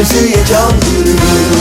이글스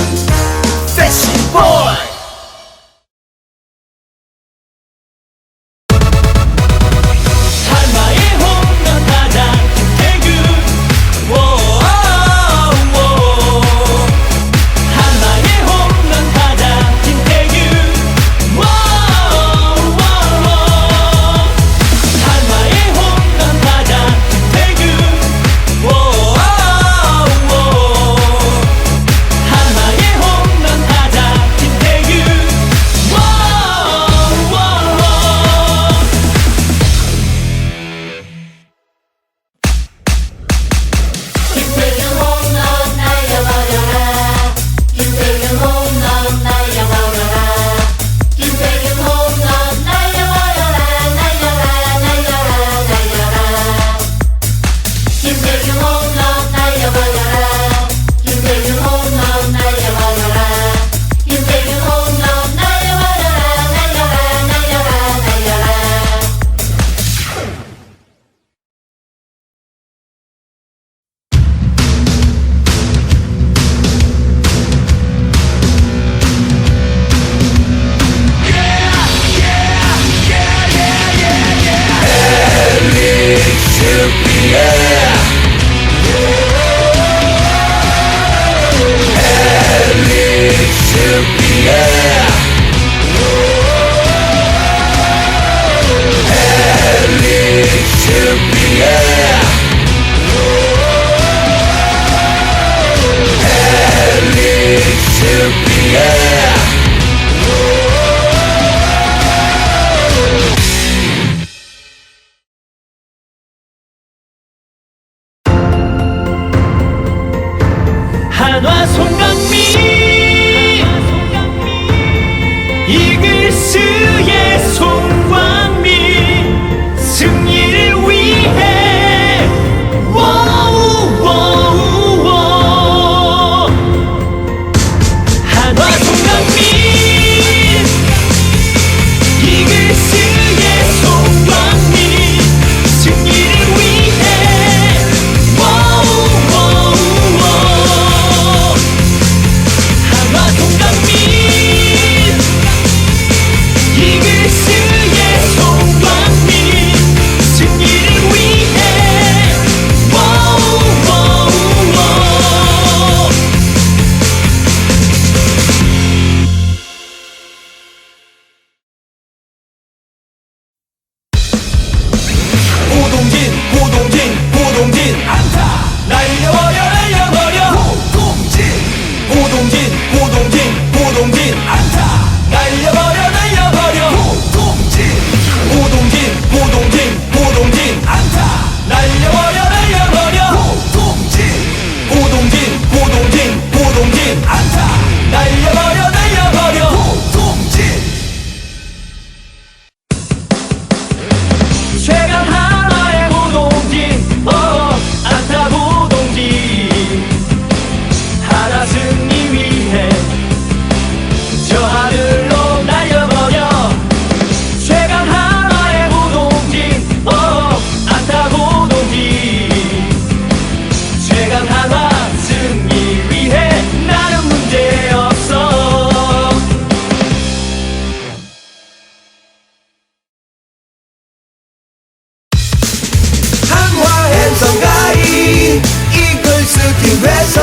그래서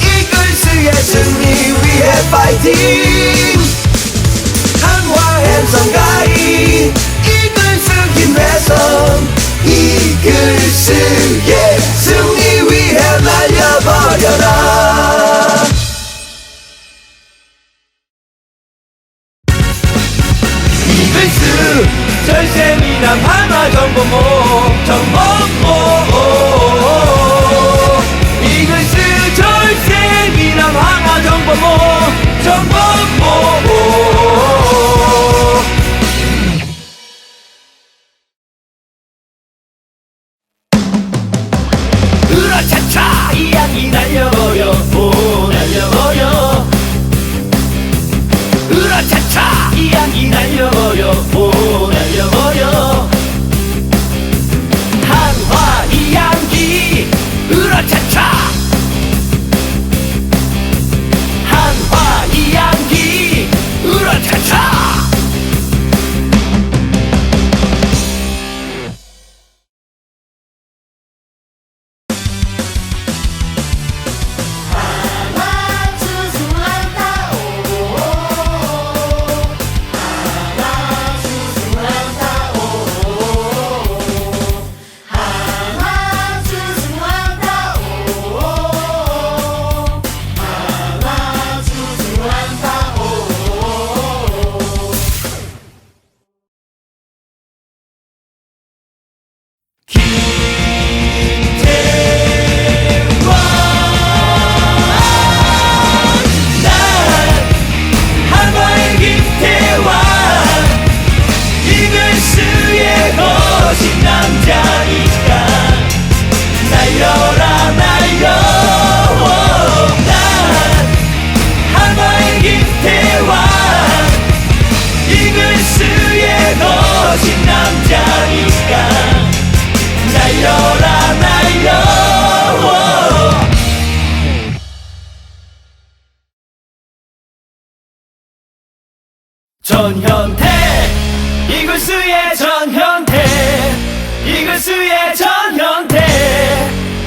이글스의 승리 위해 파이팅. 한화 햄성 가이 이글스 김혜성 이글스의 승리 위해 날려버려라. 이글스 절세미남 한화 정보모 정보 전현태 이글스의 전현태 이글스의 전현태.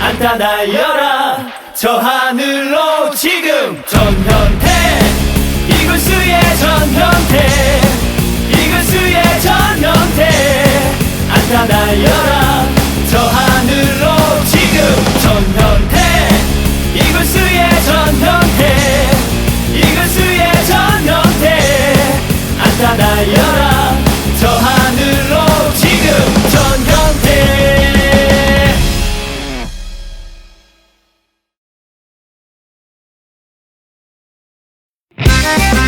안타 날려라 저 하늘로 지금 전현태. Yeah.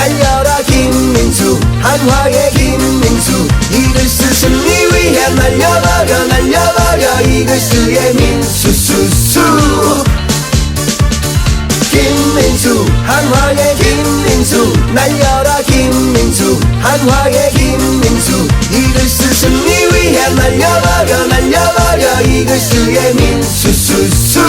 날려라 김민수. 한화의 김민수. 이글스 승리 위해 날려버려 날려버려. 이글스의 민수수수. 김민수 한화의 김민수. 날려라 김민수. 한화의 김민수. 이글스 승리 위해 날려버려 날려버려. 이글스의 민수수수